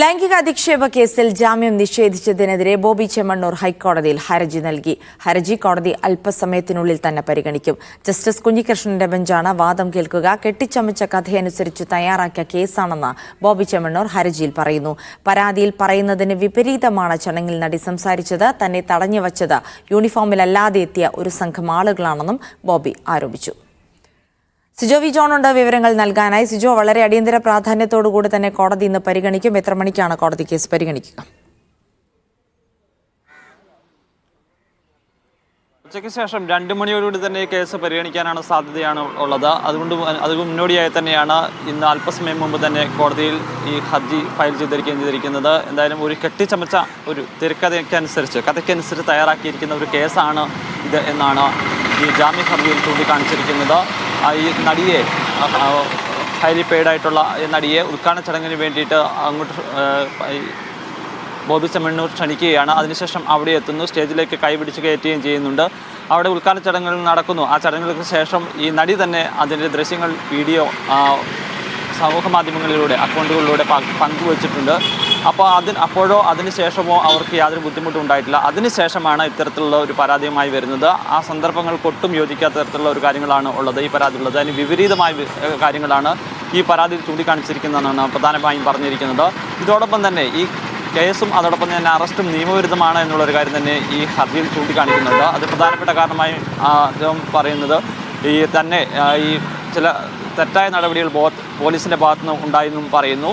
ലൈംഗിക അധിക്ഷേപ കേസിൽ ജാമ്യം നിഷേധിച്ചതിനെതിരെ ബോബി ചെമ്മണ്ണൂർ ഹൈക്കോടതിയിൽ ഹർജി നൽകി. ഹർജി കോടതി അല്പസമയത്തിനുള്ളിൽ തന്നെ പരിഗണിക്കും. ജസ്റ്റിസ് കുഞ്ഞികൃഷ്ണന്റെ ബെഞ്ചാണ് വാദം കേൾക്കുക. കെട്ടിച്ചമച്ച കഥയനുസരിച്ച് തയ്യാറാക്കിയ കേസാണെന്ന് ബോബി ചെമ്മണ്ണൂർ ഹർജിയിൽ പറയുന്നു. പരാതിയിൽ പറയുന്നതിന് വിപരീതമാണ് ചടങ്ങിൽ നടി സംസാരിച്ചത്. തന്നെ തടഞ്ഞുവച്ചത് യൂണിഫോമിലല്ലാതെ എത്തിയ ഒരു സംഘം ആളുകളാണെന്നും ബോബി ആരോപിച്ചു. സിജോ വി വിവരങ്ങൾ നൽകാനായി. സിജോ വളരെ അടിയന്തര പ്രാധാന്യത്തോടുകൂടി തന്നെ കോടതി ഇന്ന് പരിഗണിക്കും. എത്ര മണിക്കാണ് കോടതി കേസ് പരിഗണിക്കുക? ഉച്ചയ്ക്ക് ശേഷം രണ്ട് മണിയോടുകൂടി തന്നെ ഈ കേസ് പരിഗണിക്കാനാണ് സാധ്യതയാണ് ഉള്ളത്. അതുകൊണ്ട് അത് മുന്നോടിയായി തന്നെയാണ് ഇന്ന് അല്പസമയം മുമ്പ് തന്നെ കോടതിയിൽ ഈ ഹർജി ഫയൽ ചെയ്തിരിക്കുകയും ചെയ്തിരിക്കുന്നത്. എന്തായാലും ഒരു കെട്ടിച്ചമച്ച ഒരു തിരക്കഥയ്ക്കനുസരിച്ച് കഥയ്ക്കനുസരിച്ച് തയ്യാറാക്കിയിരിക്കുന്ന ഒരു കേസാണ് ഇത് എന്നാണ് ഈ ജാമ്യ ഹർജിയിൽ ചൂണ്ടിക്കാണിച്ചിരിക്കുന്നത്. ഈ നടിയെ ഹൈലി പെയ്ഡായിട്ടുള്ള നടിയെ ഉദ്ഘാടന ചടങ്ങിന് വേണ്ടിയിട്ട് അങ്ങോട്ട് ബോബി ചെമ്മണ്ണൂർ ക്ഷണിക്കുകയാണ്. അതിനുശേഷം അവിടെ എത്തുന്നു. സ്റ്റേജിലേക്ക് കൈപിടിച്ച് കയറ്റുകയും ചെയ്യുന്നുണ്ട്. അവിടെ ഉദ്ഘാടന ചടങ്ങുകൾ നടക്കുന്നു. ആ ചടങ്ങുകൾക്ക് ശേഷം ഈ നടി തന്നെ അതിന്റെ ദൃശ്യങ്ങൾ വീഡിയോ സമൂഹ മാധ്യമങ്ങളിലൂടെ അക്കൗണ്ടുകളിലൂടെ പങ്കുവച്ചിട്ടുണ്ട്. അപ്പോൾ അതിന് അപ്പോഴോ അതിനുശേഷമോ അവർക്ക് യാതൊരു ബുദ്ധിമുട്ടും ഉണ്ടായിട്ടില്ല. അതിനുശേഷമാണ് ഇത്തരത്തിലുള്ള ഒരു പരാതിയുമായി വരുന്നത്. ആ സന്ദർഭങ്ങൾ കൊട്ടും യോജിക്കാത്ത തരത്തിലുള്ള ഒരു കാര്യങ്ങളാണ് ഉള്ളത് ഈ പരാതി ഉള്ളത്. അതിന് വിപരീതമായ കാര്യങ്ങളാണ് ഈ പരാതിയിൽ ചൂണ്ടിക്കാണിച്ചിരിക്കുന്നതെന്നാണ് പ്രധാനമായും പറഞ്ഞിരിക്കുന്നത്. ഇതോടൊപ്പം തന്നെ ഈ കേസും അതോടൊപ്പം തന്നെ അറസ്റ്റും നിയമവിരുദ്ധമാണ് എന്നുള്ളൊരു കാര്യം തന്നെ ഈ ഹർജിയിൽ ചൂണ്ടിക്കാണിക്കുന്നുണ്ട്. അത് പ്രധാനപ്പെട്ട കാരണമായി അദ്ദേഹം പറയുന്നത് ഈ തന്നെ ഈ ചില തെറ്റായ നടപടികൾ പോലീസിന്റെ ഭാഗത്തു നിന്ന് ഉണ്ടായെന്നും പറയുന്നു.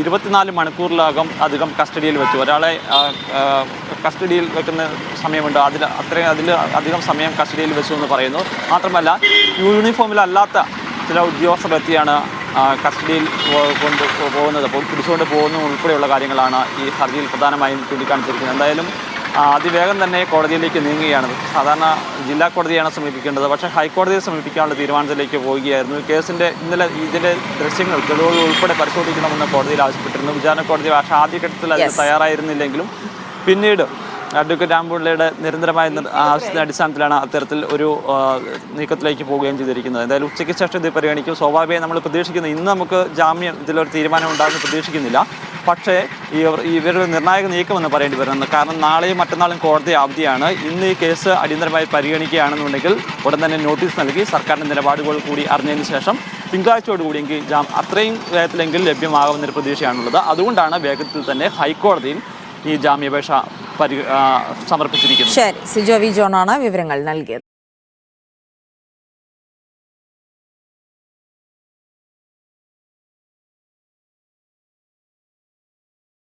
ഇരുപത്തിനാല് മണിക്കൂറിലകം അധികം കസ്റ്റഡിയിൽ വെച്ചു. ഒരാളെ കസ്റ്റഡിയിൽ വെക്കുന്ന സമയമുണ്ട്. അതിൽ അത്രയും അതിൽ അധികം സമയം കസ്റ്റഡിയിൽ വെച്ചു എന്ന് പറയുന്നു. മാത്രമല്ല യൂണിഫോമിലല്ലാത്ത ചില ഉദ്യോഗസ്ഥർ എത്തിയാണ് കസ്റ്റഡിയിൽ കൊണ്ട് പോകുന്നത്. പിടിച്ചുകൊണ്ട് പോകുന്ന ഉൾപ്പെടെയുള്ള കാര്യങ്ങളാണ് ഈ ഹർജിയിൽ പ്രധാനമായും ചൂണ്ടിക്കാണിച്ചിരിക്കുന്നത്. എന്തായാലും അതിവേഗം തന്നെ കോടതിയിലേക്ക് നീങ്ങുകയാണ് സാധാരണ ജില്ലാ കോടതിയാണ് സമീപിക്കേണ്ടത്. പക്ഷേ ഹൈക്കോടതിയെ സമീപിക്കാനുള്ള തീരുമാനത്തിലേക്ക് പോവുകയായിരുന്നു. കേസിന്റെ ഇന്നലെ ഇതിന്റെ ദൃശ്യങ്ങൾ തെളിവുകൾ ഉൾപ്പെടെ പരിശോധിക്കണമെന്ന് കോടതിയിൽ ആവശ്യപ്പെട്ടിരുന്നു. വിചാരണ കോടതി പക്ഷേ ആദ്യഘട്ടത്തിൽ അതിന്. തയ്യാറായിരുന്നില്ലെങ്കിലും പിന്നീട് അഡ്വക്കേറ്റ് രാംപിള്ളയുടെ നിരന്തരമായ ആവശ്യത്തിന്റെ ആവശ്യത്തിന്റെ അടിസ്ഥാനത്തിലാണ് അത്തരത്തിൽ ഒരു നീക്കത്തിലേക്ക് പോവുകയും ചെയ്തിരിക്കുന്നത്. എന്തായാലും ഉച്ചയ്ക്ക് ശേഷം ഇത് പരിഗണിക്കും. സ്വാഭാവികമായി നമ്മൾ പ്രതീക്ഷിക്കുന്നത് ഇന്ന് നമുക്ക് ജാമ്യം ഇതിലൊരു തീരുമാനം ഉണ്ടാകുമെന്ന് പ്രതീക്ഷിക്കുന്നില്ല. പക്ഷേ ഇവരുടെ നിർണായക നീക്കമെന്ന് പറയേണ്ടി വരുന്നത് കാരണം നാളെയും മറ്റന്നാളും കോടതി അവധിയാണ്. ഇന്ന് ഈ കേസ് അടിയന്തരമായി പരിഗണിക്കുകയാണെന്നുണ്ടെങ്കിൽ ഉടൻ തന്നെ നോട്ടീസ് നൽകി സർക്കാരിന്റെ നിലപാടുകൾ കൂടി അറിഞ്ഞതിന് ശേഷം തിങ്കളാഴ്ചയോടുകൂടിയെങ്കിൽ ജാം അത്രയും വേഗത്തിലെങ്കിലും ലഭ്യമാകുമെന്നൊരു പ്രതീക്ഷയാണുള്ളത്. അതുകൊണ്ടാണ് വേഗത്തിൽ തന്നെ ഹൈക്കോടതിയിൽ ഈ ജാമ്യാപേക്ഷ സമർപ്പിച്ചിരിക്കുന്നത്. ശരി. സിജോ വി ജോണാണ് വിവരങ്ങൾ നൽകിയത്.